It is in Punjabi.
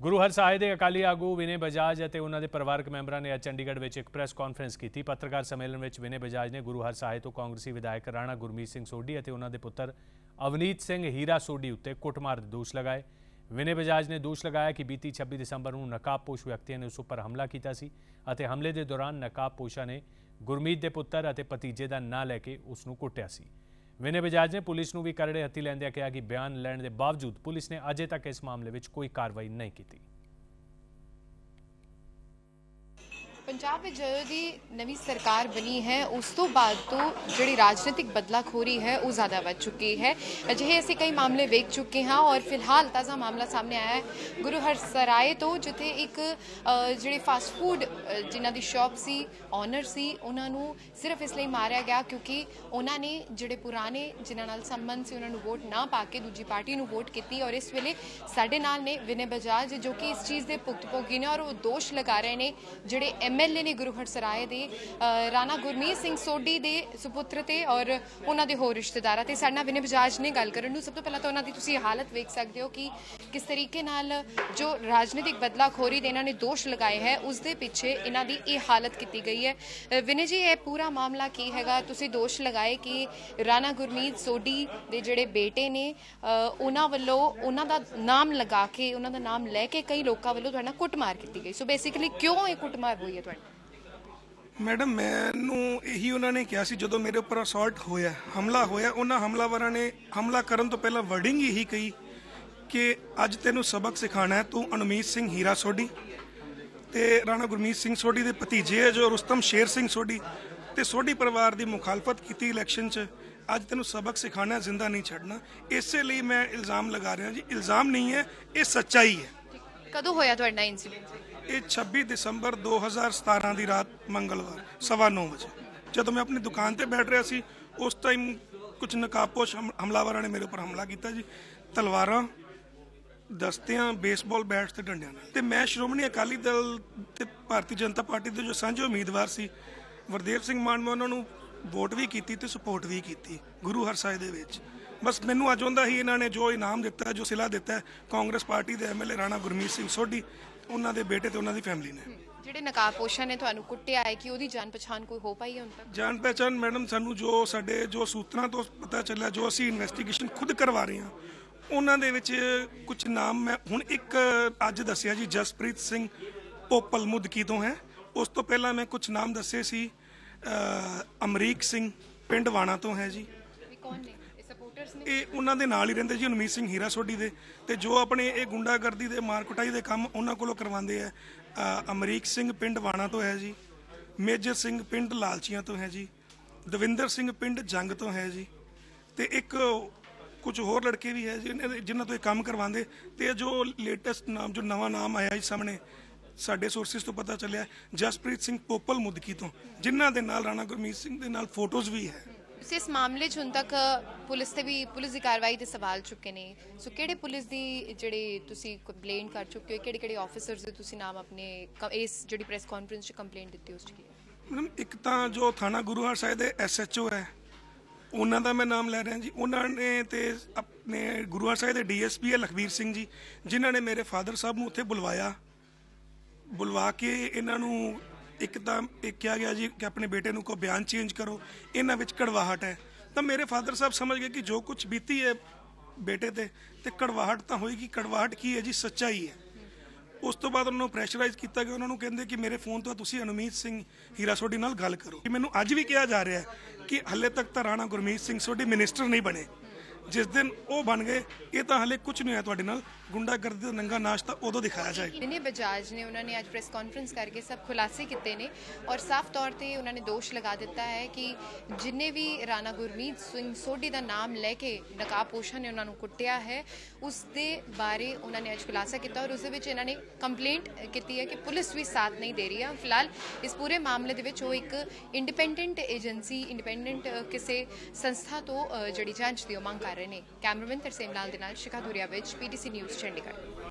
ਗੁਰੂ ਹਰਸਾਏ ਦੇ ਅਕਾਲੀ ਆਗੂ ਵਿਨੇ ਬਜਾਜ ਅਤੇ ਉਹਨਾਂ ਦੇ ਪਰਿਵਾਰਕ ਮੈਂਬਰਾਂ ਨੇ ਅੱਜ ਚੰਡੀਗੜ੍ਹ ਵਿੱਚ ਇੱਕ ਪ੍ਰੈਸ ਕਾਨਫਰੰਸ ਕੀਤੀ। ਪੱਤਰਕਾਰ ਸੰਮੇਲਨ ਵਿੱਚ ਵਿਨੇ ਬਜਾਜ ਨੇ ਗੁਰੂ ਹਰਸਾਏ ਤੋਂ ਕਾਂਗਰਸੀ ਵਿਧਾਇਕ ਰਾਣਾ ਗੁਰਮੀਤ ਸਿੰਘ ਸੋਢੀ ਅਤੇ ਉਹਨਾਂ ਦੇ ਪੁੱਤਰ ਅਵਨੀਤ ਸਿੰਘ ਹੀਰਾ ਸੋਢੀ ਉੱਤੇ ਕੁੱਟਮਾਰ ਦੇ ਦੋਸ਼ ਲਗਾਏ। ਵਿਨੇ ਬਜਾਜ ਨੇ ਦੋਸ਼ ਲਗਾਇਆ ਕਿ ਬੀਤੀ 26 ਦਸੰਬਰ ਨੂੰ ਨਕਾਬਪੋਸ਼ ਵਿਅਕਤੀਆਂ ਨੇ ਉਸ ਉੱਪਰ ਹਮਲਾ ਕੀਤਾ ਸੀ ਅਤੇ ਹਮਲੇ ਦੇ ਦੌਰਾਨ ਨਕਾਬਪੋਸ਼ਾਂ ਨੇ ਗੁਰਮੀਤ ਦੇ ਪੁੱਤਰ ਅਤੇ ਭਤੀਜੇ ਦਾ ਨਾਂ ਲੈ ਕੇ ਉਸ ਨੂੰ ਕੁੱਟਿਆ ਸੀ। ਵਿਨੇ ਬਜਾਜ ਨੇ ਪੁਲਿਸ ਨੂੰ ਵੀ ਕਰੜੇ ਹੱਥੀ ਲੈਂਦਿਆਂ ਕਿਹਾ ਕਿ ਬਿਆਨ ਲੈਣ ਦੇ ਬਾਵਜੂਦ ਪੁਲਿਸ ਨੇ ਅਜੇ ਤੱਕ ਇਸ ਮਾਮਲੇ ਵਿੱਚ ਕੋਈ ਕਾਰਵਾਈ ਨਹੀਂ ਕੀਤੀ। ਪੰਜਾਬ ਵਿੱਚ ਜਦੋਂ ਦੀ ਨਵੀਂ ਸਰਕਾਰ ਬਣੀ ਹੈ ਉਸ ਤੋਂ ਬਾਅਦ ਤੋਂ ਜਿਹੜੀ ਰਾਜਨੀਤਿਕ ਬਦਲਾਖੋਰੀ ਹੈ ਉਹ ਜ਼ਿਆਦਾ ਵੱਧ ਚੁੱਕੀ ਹੈ। ਅਜਿਹੇ ਅਸੀਂ ਕਈ ਮਾਮਲੇ ਵੇਖ ਚੁੱਕੇ ਹਾਂ ਔਰ ਫਿਲਹਾਲ ਤਾਜ਼ਾ ਮਾਮਲਾ ਸਾਹਮਣੇ ਆਇਆ ਹੈ ਗੁਰੂ ਹਰਸਰਾਏ ਤੋਂ ਜਿੱਥੇ ਇੱਕ ਅ, ਜਿਹੜੇ ਫਾਸਟ ਫੂਡ ਜਿਨ੍ਹਾਂ ਦੀ ਸ਼ਾਪ ਸੀ ਓਨਰ ਸੀ ਉਹਨਾਂ ਨੂੰ ਸਿਰਫ ਇਸ ਲਈ ਮਾਰਿਆ ਗਿਆ ਕਿਉਂਕਿ ਉਹਨਾਂ ਨੇ ਜਿਹੜੇ ਪੁਰਾਣੇ ਜਿਨ੍ਹਾਂ ਨਾਲ ਸੰਬੰਧ ਸੀ ਉਹਨਾਂ ਨੂੰ ਵੋਟ ਨਾ ਪਾ ਕੇ ਦੂਜੀ ਪਾਰਟੀ ਨੂੰ ਵੋਟ ਕੀਤੀ ਔਰ ਇਸ ਵੇਲੇ ਸਾਡੇ ਨਾਲ ਨੇ ਵਿਨੇ ਬਜਾਜ ਜੋ ਕਿ ਇਸ ਚੀਜ਼ ਦੇ ਭੁਗਤ ਭੋਗੀ ਨੇ ਔਰ ਉਹ ਦੋਸ਼ ਲਗਾ ਰਹੇ ਨੇ ਜਿਹੜੇ ਐਮਐਲਏ ਨੇ ਗੁਰੂ ਹਰਸਰਾਏ ਦੇ ਰਾਣਾ ਗੁਰਮੀਤ ਸਿੰਘ ਸੋਢੀ ਦੇ ਸੁਪੁੱਤਰ ਤੇ ਔਰ ਉਹਨਾਂ ਦੇ ਹੋਰ ਰਿਸ਼ਤੇਦਾਰਾਂ ਤੇ ਸਾਡੇ ਨਾਲ ਵਿਨੇ ਬਜਾਜ ਨੇ ਗੱਲ ਕਰਨ ਨੂੰ। ਸਭ ਤੋਂ ਪਹਿਲਾਂ ਤਾਂ ਉਹਨਾਂ ਦੀ ਤੁਸੀਂ ਹਾਲਤ ਵੇਖ ਸਕਦੇ ਹੋ ਕਿ ਕਿਸ ਤਰੀਕੇ ਨਾਲ ਜੋ ਰਾਜਨੀਤਿਕ ਬਦਲਾਖੋਰੀ ਦੇ ਇਹਨਾਂ ਨੇ ਦੋਸ਼ ਲਗਾਏ ਹੈ, ਉਸ ਦੇ ਪਿੱਛੇ ਇਹਨਾਂ ਦੀ ਇਹ ਹਾਲਤ ਕੀਤੀ ਗਈ ਹੈ। ਵਿਨੇ ਜੀ, ਇਹ ਪੂਰਾ ਮਾਮਲਾ ਕੀ ਹੈਗਾ? ਤੁਸੀਂ ਦੋਸ਼ ਲਗਾਏ ਕਿ ਰਾਣਾ ਗੁਰਮੀਤ ਸੋਢੀ ਦੇ ਜਿਹੜੇ ਬੇਟੇ ਨੇ ਉਹਨਾਂ ਵੱਲੋਂ ਉਹਨਾਂ ਦਾ ਨਾਮ ਲਗਾ ਕੇ, ਉਹਨਾਂ ਦਾ ਨਾਮ ਲੈ ਕੇ ਕਈ ਲੋਕਾਂ ਵੱਲੋਂ ਤੁਹਾਡਾ ਕੁੱਟਮਾਰ ਕੀਤੀ ਗਈ। ਸੋ ਬੇਸਿਕਲੀ ਕਿਉਂ ਇਹ ਕੁੱਟਮਾਰ ਹੋਈ ਹੈ ਮੈਡਮ, ਮੈਨੂੰ ਇਹੀ ਉਹਨਾਂ ਨੇ ਕਿਹਾ ਸੀ, ਜਦੋਂ ਮੇਰੇ ਉੱਪਰ ਅਸੌਲਟ ਹੋਇਆ, ਹਮਲਾ ਹੋਇਆ, ਉਹਨਾਂ ਹਮਲਾਵਰਾਂ ਨੇ ਹਮਲਾ ਕਰਨ ਤੋਂ ਪਹਿਲਾਂ ਵਰਡਿੰਗ ਇਹੀ ਕਹੀ ਕਿ ਅੱਜ ਤੈਨੂੰ ਸਬਕ ਸਿਖਾਣਾ ਹੈ, ਤੂੰ ਅਨੁਮੀਤ ਸਿੰਘ ਹੀਰਾ ਸੋਢੀ ਤੇ ਰਾਣਾ ਗੁਰਮੀਤ ਸਿੰਘ ਸੋਢੀ ਦੇ ਭਤੀਜੇ ਹੈ, ਜੋ ਰੁਸਤਮ ਸ਼ੇਰ ਸਿੰਘ ਸੋਢੀ ਤੇ ਸੋਢੀ ਪਰਿਵਾਰ ਦੀ ਮੁਖਾਲਫਤ ਕੀਤੀ ਇਲੈਕਸ਼ਨ 'ਚ, ਅੱਜ ਤੈਨੂੰ ਸਬਕ ਸਿਖਾਣਾ ਜ਼ਿੰਦਾ ਨਹੀਂ ਛੱਡਣਾ। ਇਸੇ ਲਈ ਮੈਂ ਇਲਜ਼ਾਮ ਲਗਾ ਰਿਹਾ ਜੀ, ਇਲਜ਼ਾਮ ਨਹੀਂ ਹੈ, ਇਹ ਸੱਚਾਈ ਹੈ। ਕਦੋਂ ਹੋਇਆ ਤੁਹਾਡਾ ਇਨਸੀਡੈਂਟ ਇਹ 26 ਦਸੰਬਰ 2017 ਦੀ ਰਾਤ ਮੰਗਲਵਾਰ, ਸਵਾ ਨੌ ਵਜੇ। ਜਦੋਂ ਮੈਂ ਆਪਣੀ ਦੁਕਾਨ ਤੇ ਬੈਠ ਰਿਹਾ ਸੀ, ਉਸ ਟਾਈਮ ਕੁਝ ਨਕਾਬਪੋਸ਼ ਹਮ- ਹਮਲਾਵਰਾਂ ਨੇ ਮੇਰੇ ਉੱਪਰ ਹਮਲਾ ਕੀਤਾ ਜੀ। ਤਲਵਾਰਾਂ, ਦਸਤਿਆਂ ਬੇਸਬਾਲ ਬੈਟਸ ਤੇ ਡੰਡਿਆਂ ਨਾਲ। ਤੇ ਮੈਂ ਸ਼੍ਰੋਮਣੀ ਅਕਾਲੀ ਦਲ ਤੇ ਭਾਰਤੀ ਜਨਤਾ ਪਾਰਟੀ ਦੇ ਜੋ ਸਾਂਝੇ ਉਮੀਦਵਾਰ ਸੀ, ਵਰਦੇਵ ਸਿੰਘ ਮਾਨ, ਮੈਂ ਉਹਨਾਂ ਨੂੰ ਵੋਟ ਵੀ ਕੀਤੀ ਤੇ ਸਪੋਰਟ ਵੀ ਕੀਤੀ, ਗੁਰੂ ਹਰਸਾਏ ਦੇ ਵਿੱਚ। ਬਸ ਮੈਨੂੰ ਅੱਜ ਹੁੰਦਾ ਹੀ ਇਹਨਾਂ ਨੇ ਜੋ ਇਨਾਮ ਦਿੱਤਾ, ਜੋ ਸਿਲਾ ਦਿੱਤਾ, ਕਾਂਗਰਸ ਪਾਰਟੀ ਦੇ ਐਮਐਲਏ ਰਾਣਾ ਗੁਰਮੀਤ ਸਿੰਘ ਸੋਢੀ ਉਹਨਾਂ ਦੇ ਬੇਟੇ ਤੇ ਉਹਨਾਂ ਦੀ ਫੈਮਿਲੀ ਨੇ। ਜਿਹੜੇ ਨਕਾਬਪੋਸ਼ਾਂ ਨੇ ਤੁਹਾਨੂੰ ਕੁੱਟਿਆ ਹੈ ਕਿ ਉਹਦੀ ਜਾਣ ਪਛਾਣ ਕੋਈ ਹੋ ਪਾਈ ਹੈ ਹੁਣ ਤੱਕ? ਜਾਣ ਪਹਿਚਾਨ ਮੈਡਮ ਸਾਨੂੰ ਜੋ ਸਾਡੇ ਜੋ ਸੂਤਰਾਂ ਤੋਂ ਪਤਾ ਚੱਲਿਆ ਜੋ ਅਸੀਂ ਇਨਵੈਸਟੀਗੇਸ਼ਨ ਖੁਦ ਕਰਵਾ ਰਹੇ ਹਾਂ ਉਹਨਾਂ ਦੇ ਵਿੱਚ ਕੁਝ ਨਾਮ ਮੈਂ ਹੁਣ ਇੱਕ ਅੱਜ ਦੱਸਿਆ ਜੀ ਜਸਪ੍ਰੀਤ ਸਿੰਘ ਪੋਪਲ ਮੁਦਕੀ ਤੋਂ ਹੈ। ਉਸ ਤੋਂ ਪਹਿਲਾਂ ਮੈਂ ਕੁਝ ਨਾਮ ਦੱਸੇ ਸੀ ਅਮਰੀਕ ਸਿੰਘ ਪਿੰਡ ਵਾਣਾ ਤੋਂ ਹੈ ਜੀ। ਕੌਣ ਨੇ? ਇਹ ਨੇ? ਇਹ ਉਹਨਾਂ ਦੇ ਨਾਲ ਹੀ ਰਹਿੰਦੇ ਜੀ, ਅਨਮੀਤ ਸਿੰਘ ਹੀਰਾ ਸੋਢੀ ਦੇ। ਤੇ ਜੋ ਆਪਣੇ ਇਹ ਗੁੰਡਾਗਰਦੀ ਦੇ ਮਾਰ ਕੁਟਾਈ ਦੇ ਕੰਮ ਉਹਨਾਂ ਕੋਲੋਂ ਕਰਵਾਉਂਦੇ ਆ ਅਮਰੀਕ ਸਿੰਘ ਪਿੰਡ ਵਾਣਾ ਤੋਂ ਹੈ ਜੀ, ਮੇਜਰ ਸਿੰਘ ਪਿੰਡ ਲਾਲਚੀਆਂ ਤੋਂ ਹੈ ਜੀ, ਦਵਿੰਦਰ ਸਿੰਘ ਪਿੰਡ ਜੰਗ ਤੋਂ ਹੈ ਜੀ, ਤੇ ਇੱਕ ਕੁਝ ਹੋਰ ਲੜਕੇ ਵੀ ਹੈ ਜੀ ਦੇ- ਜਿਨ੍ਹਾਂ ਤੋਂ ਇਹ ਕੰਮ ਕਰਵਾਉਂਦੇ। ਤੇ ਜੋ ਲੇਟੈਸਟ ਨਾਮ ਜੋ ਨਵਾਂ ਨਾਮ ਆਇਆ ਜੀ ਸਾਹਮਣੇ, ਸਾਡੇ ਸੋਰਸਿਸ ਤੋਂ ਪਤਾ ਚੱਲਿਆ, ਜਸਪ੍ਰੀਤ ਸਿੰਘ ਪੋਪਲ ਮੁਦਕੀ ਤੋਂ, ਜਿਨ੍ਹਾਂ ਦੇ ਨਾਲ ਰਾਣਾ ਗੁਰਮੀਤ ਸਿੰਘ ਦੇ ਨਾਲ ਫੋਟੋਜ਼ ਵੀ ਹੈ। ਤੁਸੀਂ ਇਸ ਮਾਮਲੇ 'ਚ ਹੁਣ ਤੱਕ ਪੁਲਿਸ ਤੇ ਵੀ, ਪੁਲਿਸ ਦੀ ਕਾਰਵਾਈ ਦੇ ਸਵਾਲ ਚੁੱਕੇ ਨੇ। ਸੋ ਕਿਹੜੇ ਪੁਲਿਸ ਦੀ ਜਿਹੜੇ ਤੁਸੀਂ ਕੰਪਲੇਂਟ ਕਰ ਚੁੱਕੇ ਹੋ? ਕਿਹੜੇ ਕਿਹੜੇ ਆਫੀਸਰਸ ਦੇ ਤੁਸੀਂ ਨਾਮ ਆਪਣੇ ਇਸ ਜਿਹੜੀ ਪ੍ਰੈਸ ਕਾਨਫਰੰਸ 'ਚ ਕੰਪਲੇਂਟ ਦਿੱਤੀ ਉਸ 'ਚ ਕੀ? ਮੈਡਮ ਇੱਕ ਤਾਂ ਜੋ ਥਾਣਾ ਗੁਰੂ ਸਾਹਿਬ ਦੇ ਐਸਐਚਓ ਹੈ, ਉਹਨਾਂ ਦਾ ਮੈਂ ਨਾਮ ਲੈ ਰਿਹਾ ਜੀ। ਉਹਨਾਂ ਨੇ ਤੇ ਆਪਣੇ ਗੁਰੂ ਸਾਹਿਬ ਦੇ ਡੀਐਸਪੀ ਹੈ ਲਖਵੀਰ ਸਿੰਘ ਜੀ, ਜਿਨ੍ਹਾਂ ਨੇ ਮੇਰੇ ਫਾਦਰ ਸਾਹਿਬ ਨੂੰ ਉੱਥੇ ਬੁਲਵਾਇਆ। ਬੁਲਵਾ ਕੇ ਇਹਨਾਂ ਨੂੰ ਇੱਕ ਤਾਂ ਇਹ ਕਿਹਾ ਗਿਆ ਜੀ ਕਿ ਆਪਣੇ ਬੇਟੇ ਨੂੰ ਕੋ ਬਿਆਨ ਚੇਂਜ ਕਰੋ, ਇਹਨਾਂ ਵਿੱਚ ਕੜਵਾਹਟ ਹੈ। ਤਾਂ ਮੇਰੇ ਫਾਦਰ ਸਾਹਿਬ ਸਮਝ ਗਏ ਕਿ ਜੋ ਕੁਝ ਬੀਤੀ ਹੈ ਬੇਟੇ ਤੇ ਤੇ ਕੜਵਾਹਟ ਤਾਂ ਹੋਏਗੀ, ਕੜਵਾਹਟ ਕੀ ਹੈ ਜੀ? ਸੱਚਾਈ ਹੈ। ਉਸ ਤੋਂ ਬਾਅਦ ਉਹਨਾਂ ਨੂੰ ਪ੍ਰੈਸ਼ਰਾਈਜ਼ ਕੀਤਾ ਗਿਆ, ਉਹਨਾਂ ਨੂੰ ਕਹਿੰਦੇ ਕਿ ਮੇਰੇ ਫੋਨ ਤੋਂ ਤੁਸੀਂ ਅਨੁਮੀਤ ਸਿੰਘ ਹੀਰਾ ਸੋਢੀ ਨਾਲ ਗੱਲ ਕਰੋ। ਕਿ ਮੈਨੂੰ ਅੱਜ ਵੀ ਕਿਹਾ ਜਾ ਰਿਹਾ ਹੈ ਕਿ ਹੱਲੇ ਤੱਕ ਤਾਂ ਰਾਣਾ ਗੁਰਮੀਤ ਸਿੰਘ ਸੋਢੀ ਮਿਨਿਸਟਰ ਨਹੀਂ ਬਣੇ। ਜਿਸ ਦਿਨ ਉਹ ਬਣ ਗਏ, ਇਹ ਤਾਂ ਹੱਲੇ ਕੁਝ ਨਹੀਂ ਹੋਇਆ ਤੁਹਾਡੇ ਨਾਲ। ਗੁੰਡਾਗਰਦੀ ਦਾ ਨੰਗਾ ਨਾਚ ਤਾਂ ਉਦੋਂ ਦਿਖਾਇਆ ਜਾਏਗਾ ਵਿਨੇ ਬਜਾਜ ਨੇ, ਉਹਨਾਂ ਨੇ ਅੱਜ ਪ੍ਰੈਸ ਕਾਨਫਰੰਸ ਕਰਕੇ ਸਭ ਖੁਲਾਸੇ ਕੀਤੇ ਨੇ ਔਰ ਸਾਫ਼ ਤੌਰ ਤੇ ਉਹਨਾਂ ਨੇ ਦੋਸ਼ ਲਗਾ ਦਿੱਤਾ ਹੈ ਕਿ ਜਿੰਨੇ ਵੀ ਰਾਣਾ ਗੁਰਮੀਤ ਸਿੰਘ ਸੋਢੀ ਦਾ ਨਾਮ ਲੈ ਕੇ ਨਕਾਬਪੋਸ਼ਾਂ ਨੇ ਉਹਨਾਂ ਨੂੰ ਕੁੱਟਿਆ ਹੈ, ਉਸ ਦੇ ਬਾਰੇ ਉਹਨਾਂ ਨੇ ਅੱਜ ਖੁਲਾਸਾ ਕੀਤਾ ਔਰ ਉਸ ਦੇ ਵਿੱਚ ਇਹਨਾਂ ਨੇ ਕੰਪਲੇਂਟ ਕੀਤੀ ਹੈ ਕਿ ਪੁਲਿਸ ਵੀ ਸਾਥ ਨਹੀਂ ਦੇ ਰਹੀ ਹੈ। ਫਿਲਹਾਲ ਇਸ ਪੂਰੇ ਮਾਮਲੇ ਦੇ ਵਿੱਚ ਉਹ ਇੱਕ ਇੰਡੀਪੈਂਡੈਂਟ ਏਜੰਸੀ ਇੰਡੀਪੈਂਡੈਂਟ ਕਿਸੇ ਸੰਸਥਾ ਤੋਂ ਜਿਹੜੀ ਜਾਂਚ ਦੀ ਉਹ ਮੰਗ ਕਰ ਰਹੇ ਨੇ ਕੈਮਰਾਮੈਨ ਤਰਸੇਮ ਲਾਲ ਦੇ ਨਾਲ ਸ਼ਿਖਾ ਧੁਰੀਆ ਵਿੱਚ ਪੀਟੀਸੀ ਨਿਊਜ਼ ਚੰਡੀਗੜ੍ਹ